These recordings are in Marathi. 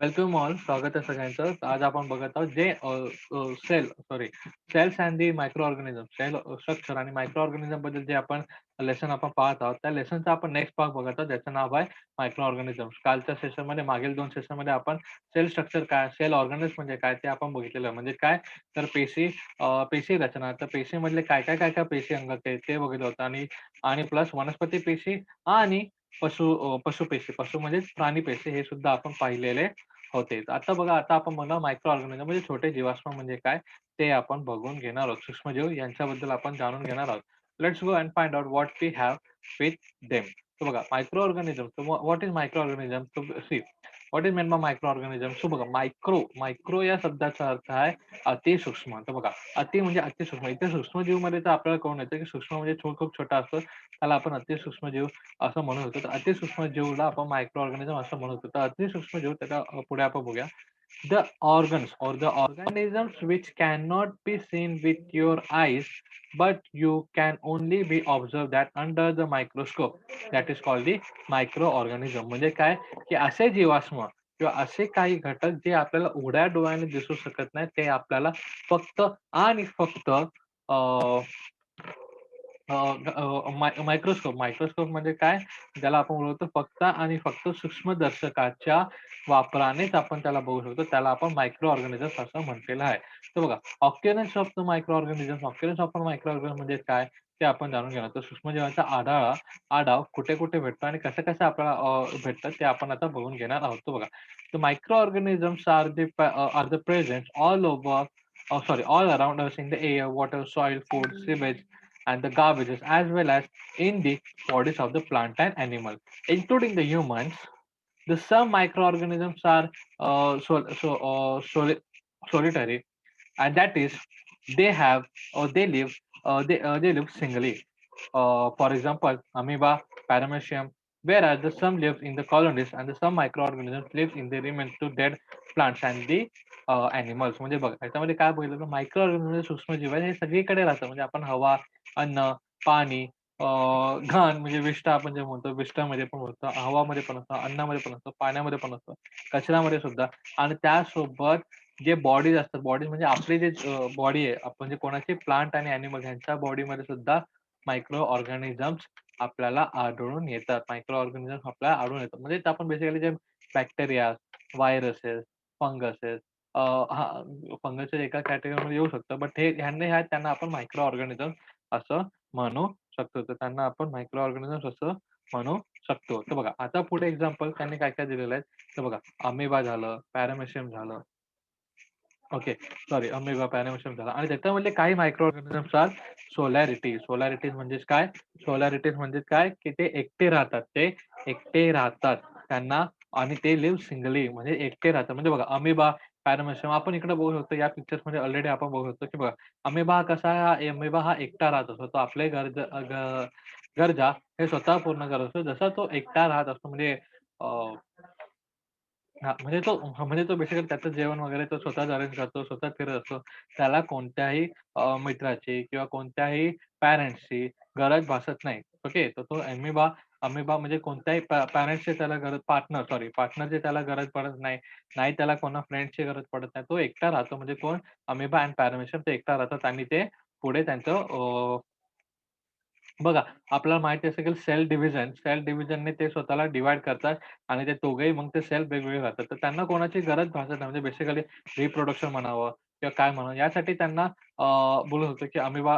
वेलकम ऑल स्वागत आहे सगळ्यांचं. आज आपण बघत आहोत जे cell sorry cells and the microorganism cell structure आणि मायक्रो ऑर्गॅनिझमबद्दल जे आपण लेसन आपण पाहत आहोत त्या लेसनचा आपण नेक्स्ट भाग बघत आहोत ज्याचं नाव आहे मायक्रो ऑर्गॅनिझम कालच्या सेशनमध्ये मागील दोन सेशनमध्ये आपण सेल स्ट्रक्चर काय सेल ऑर्गॅनिझम म्हणजे काय ते आपण बघितलेलं. म्हणजे काय? तर पेशी पेशी रचना. तर पेशीमधले काय काय काय काय पेशी अंग ते बघितलं होतं. आणि आणि प्लस वनस्पती पेशी आणि पशु पशुपेशी पशु म्हणजे प्राणी पेशी हे सुद्धा आपण पाहिलेले होते. आता बघा आता आपण बघणार मायक्रो ऑर्गॅनिझम म्हणजे छोटे जीवाश्म म्हणजे काय ते आपण बघून घेणार आहोत. सूक्ष्मजीव यांच्याबद्दल आपण जाणून घेणार आहोत. Let's go and find out what we have with them तो बघा microorganism what is microorganism see what is mean by microorganism so बघा मायक्रो मायक्रो या शब्दाचा अर्थ आहे अति सूक्ष्म तर बघा अति म्हणजे अति सूक्ष्म इथे सूक्ष्मजीवमध्ये तर आपल्याला कळून येतं की सूक्ष्म म्हणजे खूप छोटा असतो. त्याला आपण अतिसूक्ष्म जीव असं म्हणत होतो तर अतिसूक्ष्म जीवला आपण मायक्रो ऑर्गॅनिझम असं म्हणत होतो तर अतिसूक्ष्म जीव त्याच्या पुढे आपण बघूया. The organs or the organisms which cannot be seen with your eyes but you can only be observed that under the microscope. That is called the microorganism. म्हणजे काय? की असे जीवाश्म किंवा असे काही घटक जे आपल्याला उघड्या डोळ्याने दिसू शकत नाही ते आपल्याला फक्त आणि फक्त मायक्रोस्कोप मायक्रोस्कोप म्हणजे काय? ज्याला आपण बोलवतो फक्त आणि फक्त सूक्ष्मदर्शकाच्या वापरानेच आपण त्याला बघू शकतो. त्याला आपण मायक्रो ऑर्गॅनिझम असं म्हटलेलं आहे. तर बघा occurrence of the microorganism occurrence of microorganism म्हणजे काय? ते आपण जाणून घेणार. तर सूक्ष्मजीवांचा आढावा आढाव कुठे कुठे भेटतो आणि कसं कसं आपल्याला भेटतं ते आपण आता बघून घेणार आहोत. तो बघा तर microorganisms are the are the present all over sorry all around us in the air water soil food sewage and the garbages as well as in the bodies of the plant and animal, including the humans. The some microorganisms are uh, so, so, uh, soli solitary, and that is they have or they live uh, they uh, they live singly. Uh, for example, amoeba, paramecium, whereas the some live in the colonies and the some microorganisms live in the remains to dead plants and the animals म्हणजे बघा याच्यामध्ये काय बघितलं तर मायक्रो ऑर्गॅनिझम सूक्ष्मजीव आहे हे सगळीकडे राहतं म्हणजे आपण हवा अन्न पाणी घाण म्हणजे विष्ठा आपण जे म्हणतो विष्ठामध्ये पण होतं हवामध्ये पण असतं अन्नामध्ये पण असतं पाण्यामध्ये पण असतं कचऱ्यामध्ये सुद्धा. आणि त्यासोबत जे बॉडीज असतात बॉडी म्हणजे आपली जे बॉडी आहे आपण म्हणजे कोणाचे प्लांट आणि अॅनिमल यांच्या बॉडीमध्ये सुद्धा मायक्रो ऑर्गॅनिझम्स आपल्याला आढळून येतात. मायक्रो ऑर्गॅनिझम्स आपल्याला आढळून येतात. म्हणजे आपण बेसिकली जे बॅक्टेरिया व्हायरसेस फंगसेस हा फंगसच्या एका कॅटेगरीमध्ये येऊ शकतं. बट हे ह्यांना ह्या त्यांना आपण मायक्रो ऑर्गॅनिझम असं म्हणू शकतो. तर त्यांना आपण मायक्रो ऑर्गॅनिझम असं म्हणू शकतो. तर बघा आता पुढे एक्झाम्पल त्यांनी काय काय दिलेलं आहे? तर बघा अमेबा झालं पॅरामेशियम झालं. ओके सॉरी अमेबा पॅरामेशियम झालं. आणि त्याच्यामध्ये काही micro organisms are solarity solarities म्हणजेच काय? सोलॅरिटीज म्हणजे काय? की ते एकटे राहतात. ते एकटे राहतात त्यांना आणि ते लिव्ह सिंगली म्हणजे एकटे राहतात. म्हणजे बघा अमेबा पॅरामेशियम आपण इकडे बघू शकतो या पिक्चर्समध्ये ऑलरेडी आपण बघू शकतो की बघा अमेबा कसा अमेबा हा एकटा राहत असतो. तो आपले गरजा गरजा हे स्वतः पूर्ण करत असतो. जसा तो एकटा राहत असतो म्हणजे म्हणजे तो म्हणजे तो बेसिकली त्याचं जेवण वगैरे तो स्वतः अरेंज करतो स्वतः फिरत असतो. त्याला कोणत्याही मित्राची किंवा कोणत्याही पॅरेंट्सची गरज भासत नाही. ओके तर तो एमिबा अमिबा म्हणजे कोणत्याही पॅरेंट्सची त्याला गरज पार्टनर सॉरी पार्टनरची त्याला गरज पडत नाही. नाही त्याला कोणा फ्रेंडची गरज पडत नाही. तो एकटा राहतो म्हणजे कोण? अमिबा अँड पॅरामेशन ते एकटा राहतात आणि ते पुढे त्यांचं बघा आपल्याला माहिती असेल सेल डिव्हिजन सेल डिव्हिजनने ते स्वतःला डिवाइड करतात आणि ते दोघेही मग ते सेल वेगवेगळे राहतात. तर त्यांना कोणाची गरज भासत नाही. म्हणजे बेसिकली रिप्रोडक्शन म्हणावं किंवा काय म्हणू यासाठी त्यांना बोलत होतं की अमिबा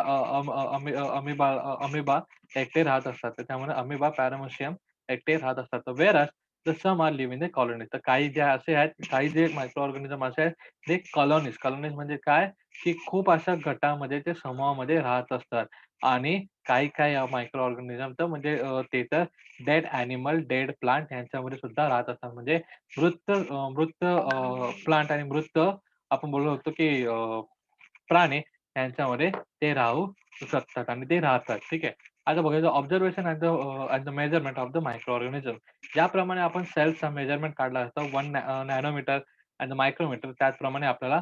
अमिबा अमिबा एकटे राहत असतात. त्यामुळे अमिबा पॅरामोशियम एकटे राहत असतात. Where the some are live in the colony तर काही जे असे आहेत काही जे मायक्रो ऑर्गॅनिझम असे आहेत ते कॉलनीज कॉलनीज म्हणजे काय? की खूप अशा गटामध्ये ते समूहामध्ये राहत असतात. आणि काही काही मायक्रो ऑर्गॅनिझम तर म्हणजे ते तर डेड अॅनिमल डेड प्लांट यांच्यामध्ये सुद्धा राहत असतात. म्हणजे मृत मृत प्लांट आणि मृत आपण बोललो होतो की प्राणी यांच्यामध्ये ते राहू शकतात आणि ते राहतात ठीक आहे? आता बघायचं observation and the measurement of the microorganism ज्याप्रमाणे आपण सेल्सचा मेजरमेंट काढला असतो one nanometer and the micrometer त्याचप्रमाणे आपल्याला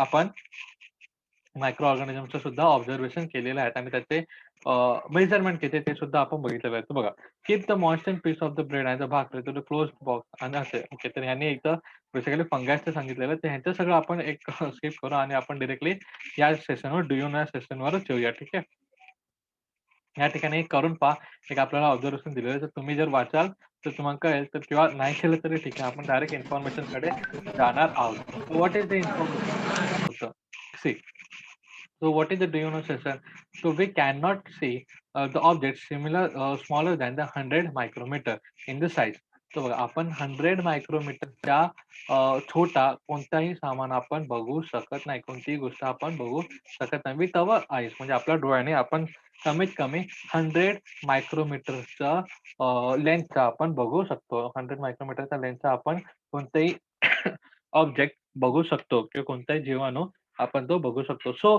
आपण मायक्रो ऑर्गॅनिझमचं सुद्धा ऑब्झर्वेशन केलेलं आहे. आणि त्याचे मेजरमेंट म्हणजे किती ते सुद्धा आपण बघितलं पाहिजे बघा, keep the moisture piece of the bread आहे अ भाकरी बॉक्स आणि असे. ओके, तर ह्यांनी एकदा बेसिकली फंगासचं सांगितलेलं तर ह्यांचं सगळं आपण एक स्किप करू आणि आपण डिरेक्टली या सेशनवर डू या सेशनवरच येऊया. ठीक आहे. या ठिकाणी एक करून पहा. एक आपल्याला ऑब्झर्वेशन दिलेलं तर तुम्ही जर वाचाल तर तुम्हाला कळेल तर किंवा नाही केलं तरी ठीक आहे. आपण डायरेक्ट इन्फॉर्मेशनकडे जाणार आहोत. What is the information? See. So what is the Diono sensor? So we cannot see uh, the object similar uh, smaller than the 100 micrometer in the size. तर बघा आपण 100 मायक्रोमीटरच्या छोटा कोणताही सामान आपण बघू शकत नाही. कोणतीही गोष्ट आपण बघू शकत नाही. विथ अवर आईज म्हणजे आपल्या डोळ्याने आपण कमीत कमी 100 मायक्रोमीटरचा अ, लेन्सचा आपण बघू शकतो. 100 मायक्रोमीटरच्या लेन्सचा आपण कोणताही ऑब्जेक्ट बघू शकतो किंवा कोणताही जीवाणू आपण तो बघू शकतो. So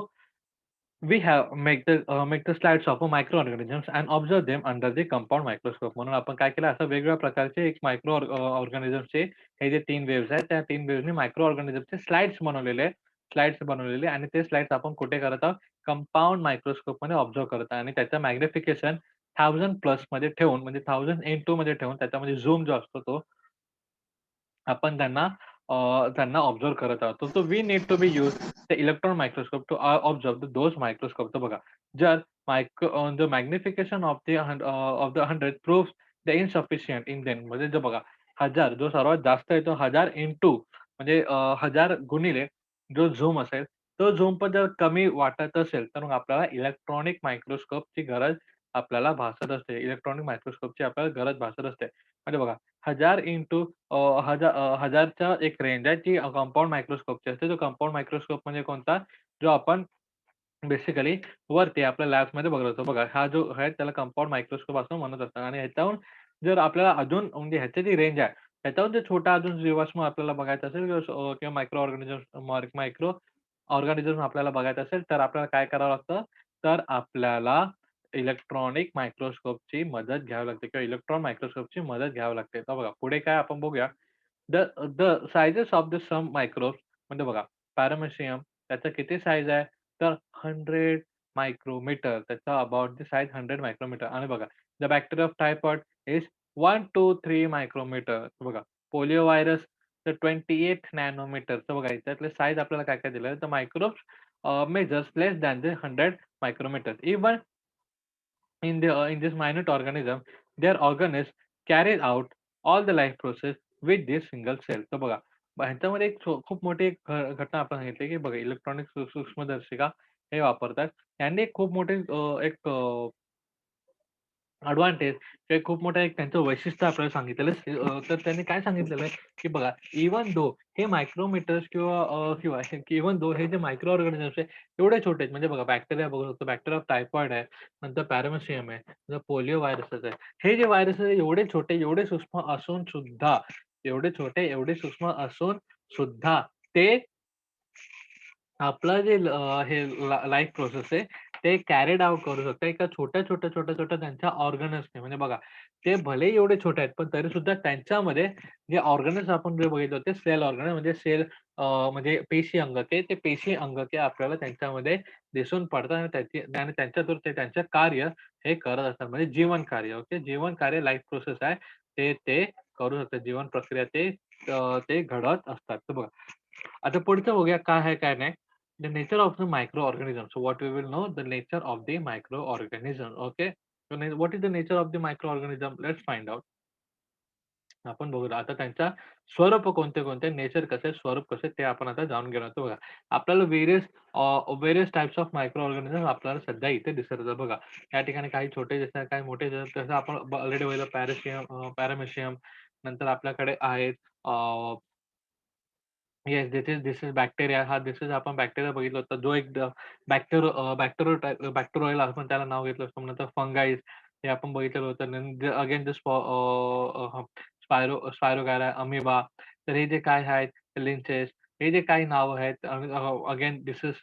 we have make the uh, make the slides of a microorganisms and observe them under the compound microscope. म्हणून आपण काय केलं? असं वेगवेगळ्या प्रकारचे एक मायक्रो ऑर्गॅनिझमचे uh, हे जे तीन वेव्स आहेत त्या तीन वेव्हने मायक्रो ऑर्गॅनिझमचे स्लाइड्स बनवलेले आहेत स्लाइड्स बनवलेले आणि ते स्लाइड्स आपण कुठे करत आहोत? कंपाऊंड मायक्रोस्कोपमध्ये ऑब्झर्व करत आहे आणि त्याचं मॅग्निफिकेशन थाउजंड प्लसमध्ये ठेवून म्हणजे थाउजंड एन टू मध्ये ठेवून त्याच्यामध्ये झूम जो असतो तो आपण त्यांना त्यांना ऑब्झर्व करत राहतो so we need to be use the electron microscope to observe those microscope. तर बघा, जर micro the magnification of the of the hundred proof the insufficient in then म्हणजे जो बघा हजार जो सर्वात जास्त आहे तो 1000 इंटू म्हणजे हजार गुणिले जो झूम असेल, तो झूम पण जर कमी वाटत असेल, तर मग आपल्याला इलेक्ट्रॉनिक मायक्रोस्कोपची गरज आपल्याला भासत असते. इलेक्ट्रॉनिक मायक्रोस्कोपची आपल्याला गरज भासत असते. म्हणजे बघा हजार इंटू हजार हजा अ, 1000चा एक रेंज आहे ती कंपाऊंड मायक्रोस्कोपची असते. तो कंपाऊंड मायक्रोस्कोप म्हणजे कोणता? जो आपण बेसिकली वरती आपल्या लॅबमध्ये बघत असतो. बघा हा जो आहे त्याला कंपाऊंड मायक्रोस्कोप असं म्हणत असतात आणि ह्याच्याहून जर आपल्याला अजून म्हणजे ह्याची जी रेंज आहे, त्याच्याहून जर छोटा अजून जीवाश्म आपल्याला बघायचा असेल किंवा किंवा मायक्रो ऑर्गॅनिझम मायक्रो ऑर्गॅनिझम आपल्याला बघायचं असेल, तर आपल्याला काय करावं लागतं? तर आपल्याला इलेक्ट्रॉनिक मायक्रोस्कोपची मदत घ्यावी लागते किंवा इलेक्ट्रॉन मायक्रोस्कोपची मदत घ्यावी लागते. तर बघा पुढे काय आपण बघूया. The the sizes of the some microbes म्हणजे बघा पॅरामेशियम त्याचा किती साईज आहे? तर 100 मायक्रोमीटर. त्याचा about the size hundred micrometre आणि बघा the bacteria of typhoid is one two three micrometre. बघा पोलिओ व्हायरस तर 28 नॅनोमीटर. तर बघा याच्यातले साईज आपल्याला काय-काय दिलं तर microbes measures less than the 100 micrometer. Even in the uh, in this minute organism their organs carries out all the life process with this single cell तर बघा ब- ह्याच्यामध्ये एक छो- खूप मोठी एक घ- घटना आपण सांगितली की बघा इलेक्ट्रॉनिक सूक्ष्मदर्शिका हे वापरतात त्यांनी एक खूप मोठे अ, एक अडव्हान्टेज किंवा खूप मोठं एक त्यांचं वैशिष्ट्य आपल्याला सांगितलेलं आहे. अ, तर त्यांनी काय सांगितलेलं आहे की बघा इव्हन दो हे मायक्रोमीटर्स किंवा अ, किंवा इव्हन दो हे जे मायक्रो ऑर्गॅनिझम्स आहे एवढे छोटे आहेत. म्हणजे बघा बॅक्टेरिया बघू शकतो. बॅक्टेरिया टायफॉइड आहे नंतर पॅरामेशियम आहे नंतर पोलिओ व्हायरसेस आहे. हे जे व्हायरसेस एवढे छोटे एवढे सूक्ष्म असून सुद्धा एवढे छोटे एवढे सूक्ष्म असून सुद्धा ते आपलं जे ल- अ, हे लाईफ प्रोसेस आहे ते कॅरेड आउट करू शकतात एका छोट्या छोट्या छोट्या छोट्या त्यांच्या ऑर्गनसने म्हणजे बघा ते भले एवढे छोटे आहेत पण तरी सुद्धा त्यांच्यामध्ये जे ऑर्गनस आपण जे बघितलं होते सेल ऑर्गन म्हणजे सेल म्हणजे पेशी अंगके ते पेशी अंगके आपल्याला त्यांच्यामध्ये दिसून पडतात आणि त्याची आणि त्यांच्यातून ते त्यांचं कार्य हे करत असतात. म्हणजे जीवन कार्य ओके? जीवन कार्य लाईफ प्रोसेस आहे. ते ते करू शकतात. जीवन प्रक्रिया ते ते घडत असतात. तर बघा आता पुढचं बघूया काय आहे काय नाही. The nature of the microorganism. So what we will know the nature of the microorganism. Okay. So what is the nature of the microorganism? Let's find out. आपण बघूया आता त्यांचा स्वरूप कोणते कोणते नेचर कसे स्वरूप कसे ते आपण आता जाणून घेणार आहोत बघा आपल्याला various various types of microorganism आपल्याला सध्या इथे दिसत होतं बघा या ठिकाणी काही छोटे जसे काही मोठे जसे तसं आपण ऑलरेडी बघितलं पॅरेशियम पॅरामेशियम नंतर आपल्याकडे आहेत yes this is this is bacteria हा दिस इज आपण बॅक्टेरिया बघितला होता. जो एक बॅक्टेरो बॅक्टेरो बॅक्टेरोयल आपण त्याला नाव घेतलं असतो. नंतर फंगाईज हे आपण बघितलेलं होतं. Again the spiro spirogyra amoeba तर हे जे काय आहेत लिंचेस हे जे काही नाव आहेत again this is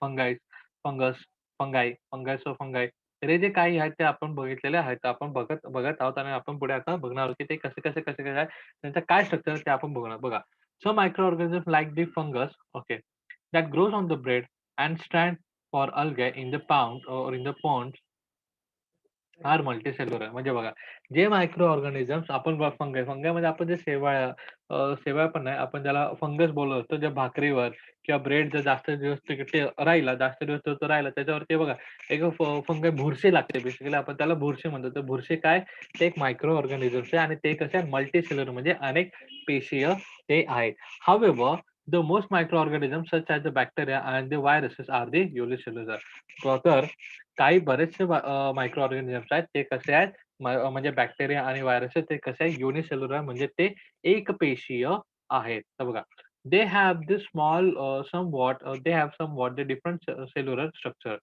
fungi fungus fungi fungi of fungi तर हे जे काही आहेत ते आपण बघितलेले आहेत. आपण बघत बघत आहोत आणि आपण पुढे आता बघणार आहोत की ते कसे कसे कसे कसे आहेत त्यांचं काय स्ट्रक्चर ते आपण बघणार बघा. Some microorganisms like the fungus, okay, that grows on the bread and stand for algae in the pound or in the ponds फार मल्टीसेल्युलर म्हणजे बघा जे मायक्रो ऑर्गॅनिझम्स आपण फंगसमध्ये आपण जे सेवाळ सेवाळ पण नाही आपण त्याला फंगस बोलत असतो जे भाकरीवर किंवा ब्रेड जर जास्त दिवस तिकडे राहिला जास्त दिवस तो राहिला त्याच्यावर ते बघा एक फंग बुरशी लागते बेसिकली आपण त्याला बुरशी म्हणतो. तर बुरशी काय? ते एक मायक्रो ऑर्गॅनिझम्स आहे आणि ते कसे मल्टीसेल्युलर म्हणजे अनेक पेशीय ते आहेत. However the most microorganism such as the bacteria and the viruses are the unicellular तर काही बरेचसे मायक्रो ऑर्गॅनिझम्स आहेत ते कसे आहेत? म्हणजे बॅक्टेरिया आणि व्हायरस ते कसे आहे युनिसेल्युलर म्हणजे ते एक पेशीय आहेत. तर बघा they have the small somewhat they have somewhat the different cellular structure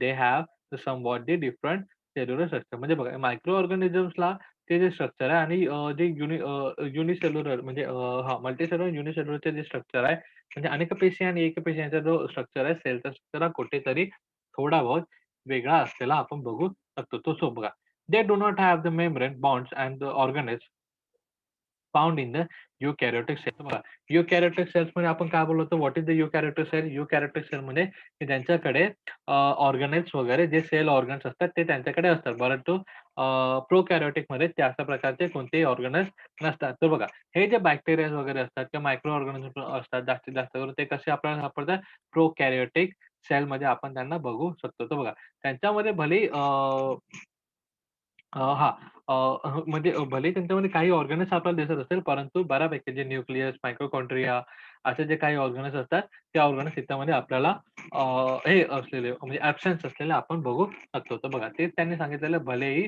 they have somewhat the different cellular structure म्हणजे बघा मायक्रो ऑर्गॅनिझम्सला ते जे स्ट्रक्चर आहे आणि जे युनि युनिसेल्युलर म्हणजे हा मल्टीसेल्युलर युनिसेल्युलरचे जे स्ट्रक्चर आहे म्हणजे अनेक पेशी आणि एक पेशी यांचा जो स्ट्रक्चर आहे सेलचा स्ट्रक्चर हा कुठेतरी थोडा बहुत वेगळा असलेला आपण बघू शकतो. तो सो बघा. They not not have the membrane bonds and the organelles found in the eukaryotic cells बघा, युकॅरियोटिक सेल्समध्ये आपण काय बोललो होतो? What is the eukaryotic cell? Eukaryotic cell मध्ये त्यांच्याकडे ऑर्गनाइज ऑर्गनेल्स वगैरे जे सेल ऑर्गन्स असतात ते त्यांच्याकडे असतात. परंतु अ, मध्ये त्या अशा प्रकारचे कोणतेही ऑर्गनाइज नसतात. तर बघा, हे जे बॅक्टेरिया वगैरे असतात किंवा मायक्रो ऑर्गनिझम असतात जास्तीत जास्त करून ते कसे आपल्याला सापडतात? प्रो प्रोकॅरियोटिक सेलमध्ये आपण त्यांना बघू शकतो. तर बघा, त्यांच्यामध्ये भले हा म्हणजे भले त्यांच्यामध्ये काही ऑर्गनस आपल्याला दिसत असेल, परंतु बऱ्यापैकी जे न्यूक्लियस, मायक्रोकॉन्ट्रिया असे जे काही ऑर्गनस असतात, ते ऑर्गनस त्यामध्ये आपल्याला हे असलेले म्हणजे ऍबसेन्स असलेले आपण बघू शकतो. तर बघा, तेच त्यांनी सांगितलेलं भलेही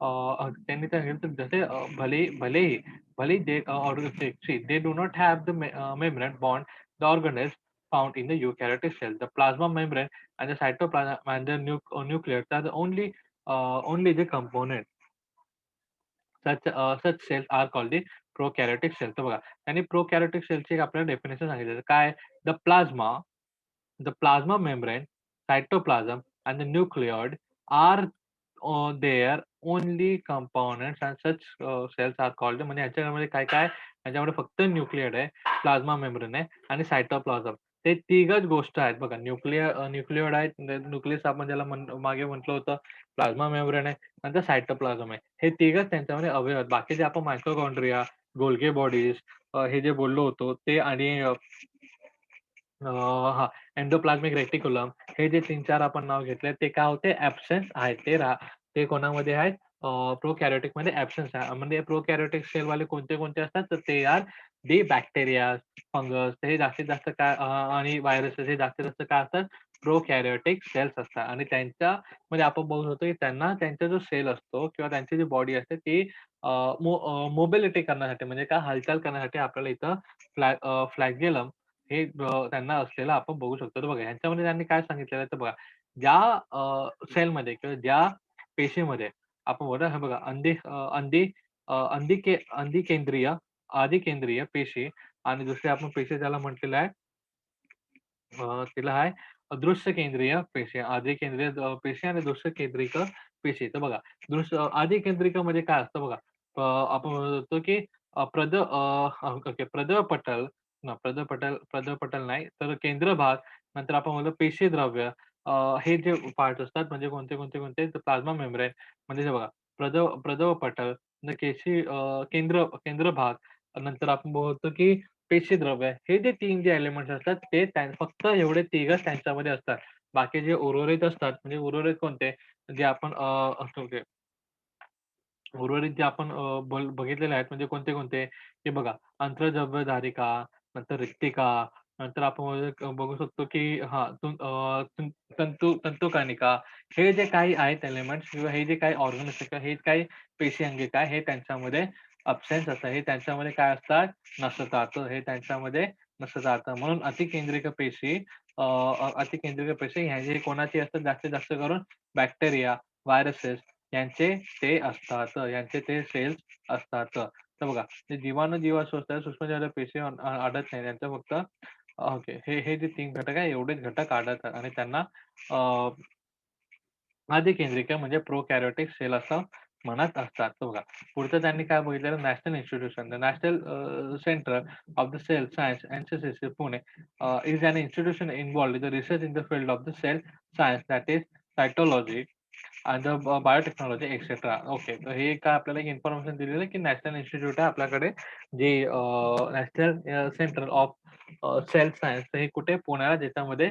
त्यांनी सांगितलं जसे भले भलेही भले जे they organ they do not have the membrane bond the organelles Found in the eukaryotic cell. The plasma membrane and the cytoplasm and the nuc nucleus are the only uh, only the component such uh, such cells are called the prokaryotic cells. तर बघा त्यांनी prokaryotic cellची एक आपल्याला डेफिनेशन सांगितलेलं काय the plasma the plasma membrane cytoplasm and the nucleoid are uh, their only components and such uh, cells are called म्हणजे ह्याच्यामध्ये काय काय ह्याच्यामध्ये फक्त न्यूक्लियड आहे प्लाझ्मा मेम्ब्रेन आहे आणि सायटोप्लाझम ते तिघच गोष्ट आहेत बघा न्यूक्लिअर न्यूक्लिओड आहेत न्यूक्लियस आपण म्हणजे ज्याला म्हण मागे म्हटलं होतं प्लाझ्मा मेम्ब्रेन आहे नंतर सायटोप्लाझम आहे. हे तिघच त्यांच्यामध्ये अवयव आहेत. बाकीचे आपण मायक्रोकॉन्ड्रिया गोल्गे बॉडीज हे जे बोललो होतो ते आणि अ, हां, एंडोप्लाझ्मिक रेटिक्युलम हे जे 3-4 आपण नाव घेतले ते काय होते? ऍबसेन्स आहेत. ते रा ते कोणामध्ये आहेत? अ, मध्ये ऍबसेन्स आहे. म्हणजे प्रोकॅरोटिक सेल वाले कोणते-कोणते असतात? तर ते आर दी बॅक्टेरिया, फंगस हे जास्तीत जास्त काय आणि व्हायरसेस हे जास्तीत जास्त काय असतात प्रोकॅरियोटिक सेल्स असतात आणि त्यांच्यामध्ये आपण बघू शकतो की त्यांना त्यांचा जो सेल असतो किंवा त्यांची जी बॉडी असते ती मोबिलिटी करण्यासाठी म्हणजे काय हालचाल करण्यासाठी आपल्याला इथं फ्लॅ फ्लॅगेलम हे त्यांना असलेलं आपण बघू शकतो. तर बघा ह्यांच्यामध्ये त्यांनी काय सांगितलेलं आहे तर बघा, ज्या सेलमध्ये किंवा ज्या पेशीमध्ये आपण बोलतो हे बघा अंधी अंधी अंधी के अंधी के आदिकेंद्रीय पेशी आणि दुसरी आपण पेशी ज्याला म्हटलेलं आहे तिला आहे दृश्य केंद्रीय पेशी, आधी केंद्रीय पेशी आणि दृश्य केंद्रिक पेशी. तर बघा, दृश्य आदिकेंद्रिकमध्ये म्हणजे काय असतं बघा, आपण म्हणतो की प्रद अ, ओके प्रदपटल ना प्रदपटल प्रदपटल नाही, तर केंद्र भाग, नंतर आपण म्हणतो पेशी द्रव्य हे जे पार्ट असतात म्हणजे कोणते, कोणते, कोणते प्लाझ्मा मेम्ब्रेन म्हणजे बघा प्रद प्रदवपटल, केशी केंद्र केंद्र भाग, नंतर आपण बोलतो की पेशीद्रव्य हे जे तीन जे एलिमेंट्स असतात ते फक्त एवढे तिघच त्यांच्यामध्ये असतात. बाकी जे उर्वरित असतात म्हणजे उर्वरित कोणते? जे आपण उर्वरित जे आपण बघितलेले आहेत म्हणजे कोणते-कोणते? हे बघा अंतर्जव्यधारिका, नंतर रिक्तिका, नंतर आपण बघू शकतो की हा तंतु तंतुकानिका तंतू हे जे काही आहेत एलिमेंट्स किंवा हे जे काही ऑर्गन हे काही पेशी अंगिका हे त्यांच्यामध्ये अब्सेन्स असतात. हे त्यांच्यामध्ये काय असतात? नसतात. हे त्यांच्यामध्ये नसतात. म्हणून अतिकेंद्रिक पेशी अतिकेंद्रिक पेशी ह्या कोणाची असतात जास्तीत जास्त करून बॅक्टेरिया, व्हायरसेस यांचे ते असतात. यांचे ते सेल्स असतात. तर बघा, ते जीवाणू जीवाश्म असतात, सूक्ष्मजलीय पेशी आढळत नाही. त्यांचं फक्त ओके. हे हे जे तीन घटक आहे, एवढेच घटक आढळतात आणि त्यांना अधिकेंद्रिक म्हणजे प्रोकॅरियोटिक सेल असं म्हणत असतात. तर बघा, पुढचं त्यांनी काय बघितलेलं national institution. The national centre of the cell science N C C Pune is an institution involved the research in the field of the cell science that is cytology and the biotechnology etcetera. Okay. तर हे काय आपल्याला एक इन्फॉर्मेशन दिलेलं की नॅशनल इन्स्टिट्यूट आहे आपल्याकडे जे national centre of self science हे कुठे पुण्याला ज्याच्यामध्ये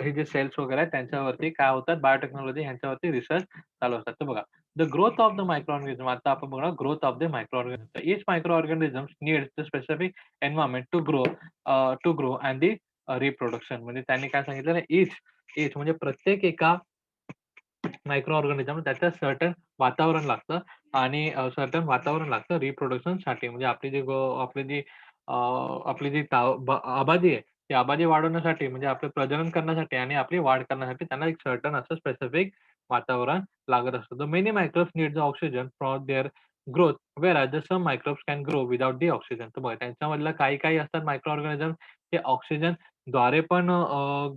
हे जे सेल्स वगैरे आहेत त्यांच्यावरती काय होतात बायोटेक्नॉलॉजी ह्यांच्यावरती रिसर्च चालू असतात. तर बघा the growth of the microorganism आता आपण बघणार growth of the microorganism. Each microorganism need the specific environment to grow to grow and the reproduction म्हणजे त्यांनी काय सांगितलं इच इच म्हणजे प्रत्येक एका मायक्रो ऑर्गॅनिझम त्याचं सर्टन वातावरण लागतं आणि सर्टन वातावरण लागतं रिप्रोडक्शनसाठी म्हणजे आपली जी आपली जी आपली जी आबादी आहे ती आबादी वाढवण्यासाठी म्हणजे आपलं प्रजनन करण्यासाठी आणि आपली वाढ करण्यासाठी त्यांना एक सर्टन असं स्पेसिफिक वातावरण लागत असतं. The many microbes need the oxygen for their growth where the some microbes can grow without the oxygen. तर बघा त्यांच्यामधलं काही काही असतात मायक्रो ऑर्गॅनिझम ते ऑक्सिजनद्वारे पण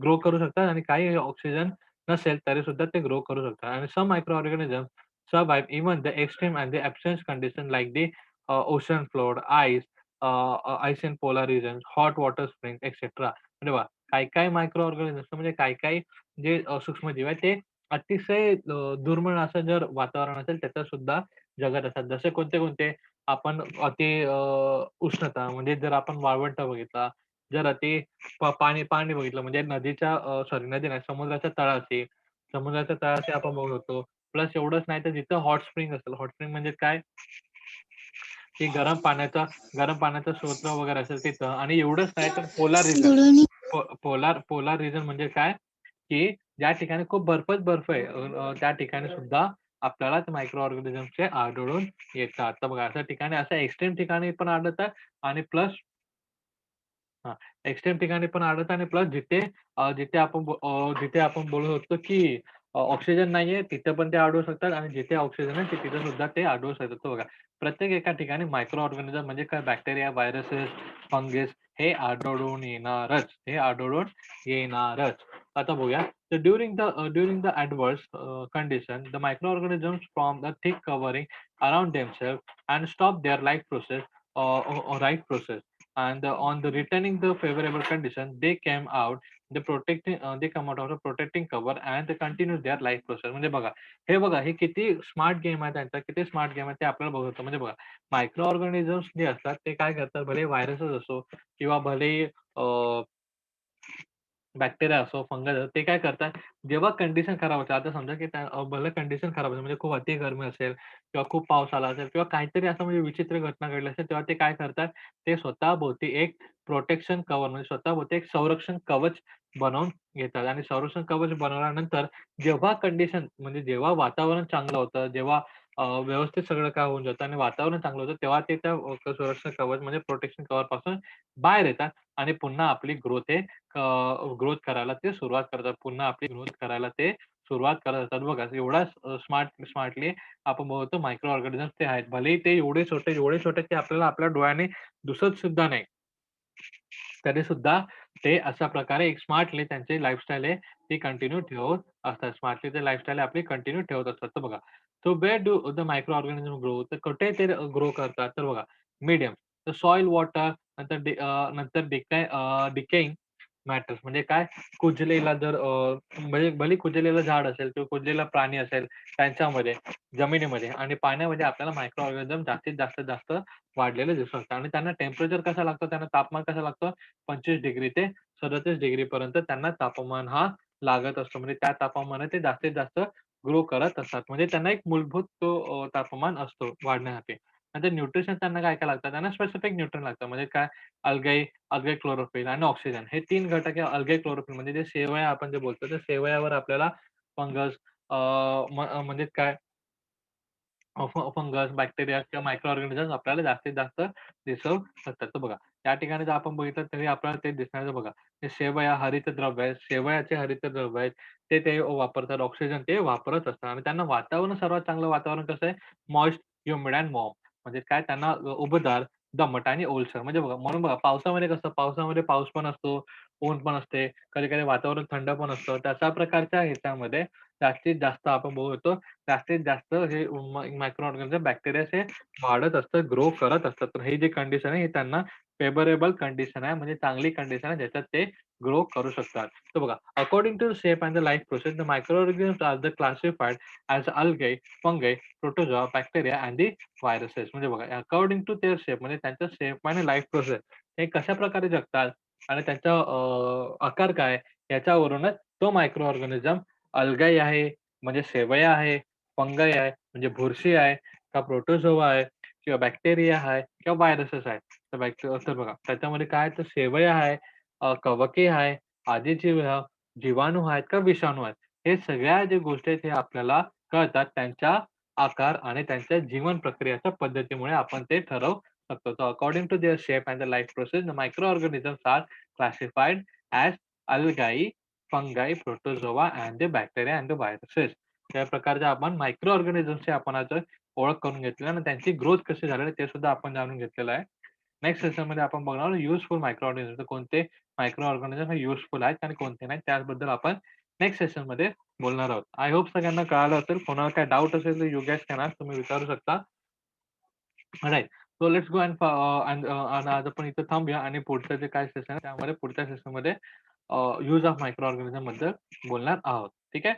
ग्रो करू शकतात आणि काही ऑक्सिजन नसेल तरी सुद्धा ते ग्रो करू शकतात आणि some microorganism survive even the extreme and the absence condition like the ocean floor ice ice, uh, ice in polar regions, hot water म्हणजे बघा काही काही मायक्रो ऑर्गॅनिझम म्हणजे काही काही जे सूक्ष्मजीव आहेत ते अतिशय दुर्मिळ असं जर वातावरण असेल त्याच्यात सुद्धा जगत असतात. जसे कोणते कोणते आपण अति उष्णता म्हणजे जर आपण वाळवंट बघितला, जर अति पाणी पाणी बघितलं म्हणजे नदीच्या सॉरी नदी नाही समुद्राच्या तळाशी समुद्राच्या तळाशी आपण बघू शकतो. प्लस एवढंच नाही तर जिथं हॉट स्प्रिंग असेल, हॉट स्प्रिंग म्हणजे काय? की गरम पाण्याचा गरम पाण्याचा स्रोत वगैरे असेल तिथं आणि एवढंच नाही तर polar region polar polar region म्हणजे काय? की ज्या ठिकाणी खूप बर्फच बर्फ आहे त्या ठिकाणी सुद्धा आपल्याला मायक्रो ऑर्गॅनिझमचे आढळून येतात. तर बघा अशा ठिकाणी असं एक्स्ट्रीम ठिकाणी पण आढळतात आणि प्लस हां, एक्स्ट्रीम ठिकाणी पण आढळतात आणि प्लस जिथे जिथे आपण जिथे आपण बोलू शकतो की ऑक्सिजन नाहीये तिथे पण ते आढळू शकतात आणि जिथे ऑक्सिजन आहे तिथे सुद्धा ते आढळू शकतात. बघा प्रत्येक एका ठिकाणी मायक्रो ऑर्गॅनिझम म्हणजे काय बॅक्टेरिया, व्हायरसेस, फंगस हे आढळून येणारच. हे आढळून येणारच. आता बघूया. तर during the during the adverse condition the microorganisms from the thick covering around themselves and stop their life process right process and uh, on the returning the favorable condition they came out the protecting uh, they come out of the protecting cover and they continue their life process. म्हणजे बघा हे बघा हे किती स्मार्ट गेम आहे त्यांचा किती स्मार्ट गेम आहे ते आपल्याला बघू शकतो म्हणजे बघा मायक्रो ऑर्गॅनिझम्स जे असतात ते काय करतात? भले व्हायरसच असो किंवा भले uh, बॅक्टेरिया असो, फंगस असो, ते काय करतात, जेव्हा कंडिशन खराब होते, आता समजा की भले कंडिशन खराब असेल, म्हणजे खूप अति गरमी असेल किंवा खूप पाऊस आला असेल किंवा काहीतरी असं म्हणजे विचित्र घटना घडली असेल, तेव्हा ते काय करतात, ते स्वतःभोवती एक प्रोटेक्शन कव्हर म्हणजे स्वतःभोवती एक संरक्षण कवच बनवून घेतात. आणि संरक्षण कवच बनवल्यानंतर जेव्हा कंडिशन म्हणजे जेव्हा वातावरण चांगलं होतं, जेव्हा व्यवस्थित सगळं काय होऊन जातं आणि वातावरण चांगलं होतं, तेव्हा ते त्या संरक्षण कवच म्हणजे प्रोटेक्शन कव्हरपासून बाहेर येतात आणि पुन्हा आपली ग्रोथ हे ग्रोथ करायला ते सुरुवात करतात. पुन्हा आपली ग्रोथ करायला ते सुरुवात करत असतात. बघा एवढा स्मार्ट स्मार्टली आपण बघतो मायक्रो ऑर्गॅनिझम्स ते आहेत. भलेही ते एवढे छोटे, एवढे छोटे की आपल्याला आपल्या डोळ्याने दिसत सुद्धा नाही. तरी सुद्धा ते अशा प्रकारे एक स्मार्टली त्यांची लाईफस्टाईल आहे ती कंटिन्यू ठेवत असतात. स्मार्टली ते लाईफस्टाईल आपली कंटिन्यू ठेवत असतात. तर बघा so where do the microorganism grow? तर कुठे ते ग्रो करतात? तर बघा मीडियम, तर सॉइल, वॉटर नंतर नंतर डिकेइंग मॅटर्स. म्हणजे काय? कुजलेला जर म्हणजे भले कुजलेलं झाड असेल किंवा कुजलेला प्राणी असेल त्यांच्यामध्ये जमिनीमध्ये आणि पाण्यामध्ये आपल्याला मायक्रो ऑर्गॅनिझम जास्तीत जास्त जास्त वाढलेलं दिसू शकतं. आणि त्यांना टेम्परेचर कसं लागतं? त्यांना तापमान कसं लागतं? पंचवीस डिग्री ते सदतीस डिग्री पर्यंत त्यांना तापमान हा लागत असतो. म्हणजे त्या तापमानात ते जास्तीत जास्त ग्रो करत असतात. म्हणजे त्यांना एक मूलभूत तो तापमान असतो वाढण्यासाठी. नंतर न्यूट्रिशन त्यांना काय काय लागतं त्यांना स्पेसिफिक न्यूट्रन लागतं. म्हणजे काय? अल्गाई अल्गाई क्लोरोफिल आणि ऑक्सिजन. हे तीन घटक आहे अल्गाई क्लोरोफिल म्हणजे जे शेवया आपण जे बोलतो त्या शेवयावर आपल्याला फंगस म्हणजे काय? फंगस, बॅक्टेरिया किंवा मायक्रो ऑर्गॅनिझम आपल्याला जास्तीत जास्त दिसू शकतात. तर बघा त्या ठिकाणी जर आपण बघितलं तरी आपल्याला ते दिसणार बघा ते शेवया हरितद्रव्य आहेत. शेवयाचे हरित द्रव्य आहेत. ते ते वापरतात. ऑक्सिजन ते वापरत असतात आणि त्यांना वातावरण सर्वात चांगलं वातावरण कसं आहे? Moist, humid and warm. म्हणजे काय त्यांना उबदार, दमट आणि ओलसर. म्हणजे बघा म्हणून बघा पावसामध्ये कसं पावसामध्ये पाऊस पण असतो, ऊन पण असते, कधी-कधी वातावरण थंड पण असतं. तशा प्रकारच्या ह्याच्यामध्ये जास्तीत जास्त आपण बघतो जास्तीत जास्त हे मायक्रो ऑर्गॅनिझम बॅक्टेरिया हे वाढत असतात, ग्रो करत असतात. तर हे जे कंडिशन आहे हे त्यांना फेवरेबल कंडिशन आहे म्हणजे चांगली कंडिशन आहे ज्याच्यात ते ग्रो करू शकतात. तर बघा according to shape and the life process the microorganisms are the classified as algae fungi protozoa bacteria and the viruses म्हणजे बघा अकॉर्डिंग टू देअर शेप म्हणजे त्यांचा शेप आणि लाईफ प्रोसेस हे कशा प्रकारे जगतात आणि त्यांचा आकार काय याच्यावरूनच तो मायक्रो ऑर्गॅनिझम अल्गाई आहे म्हणजे सेवया आहे फंगाई आहे म्हणजे बुरशी आहे का प्रोटोझोआ आहे किंवा बॅक्टेरिया आहे किंवा व्हायरसेस आहे तर बघा. त्याच्यामध्ये काय तर सेवया आहे अ, कवके आहे आधी जीवाणू आहेत का विषाणू आहेत? हे सगळ्या जे गोष्टी आहेत हे आपल्याला कळतात. त्यांच्या आकार आणि त्यांच्या जीवन प्रक्रियेच्या पद्धतीमुळे आपण ते ठरवू शकतो. According to their shape and the life process the microorganisms are classified as algae fungi protozoa and the bacteria and the viruses त्या प्रकारच्या आपण मायक्रो ऑर्गॅनिझमची आपण आज ओळख करून घेतली आणि त्यांची ग्रोथ कशी झालेली ते सुद्धा आपण जाणून घेतलेलं आहे. नेक्स्ट सेशनमध्ये आपण बघणार युजफुल मायक्रो ऑर्गॅनिझम कोणते मायक्रो ऑर्गॅनिझम हे युजफुल आहेत आणि कोणते नाही त्याबद्दल आपण नेक्स्ट सेशनमध्ये बोलणार आहोत. आय होप सगळ्यांना कळालं असेल. कोणाला काय डाऊट असेल तर यू गॅस तुम्ही विचारू शकता. Right so let's go and आज आपण इथं थांबूया आणि पुढचं जे काय सेशन आहे त्यामध्ये पुढच्या सेशनमध्ये यूज ऑफ मायक्रो ऑर्गॅनिझमबद्दल बोलणार आहोत. ठीक आहे?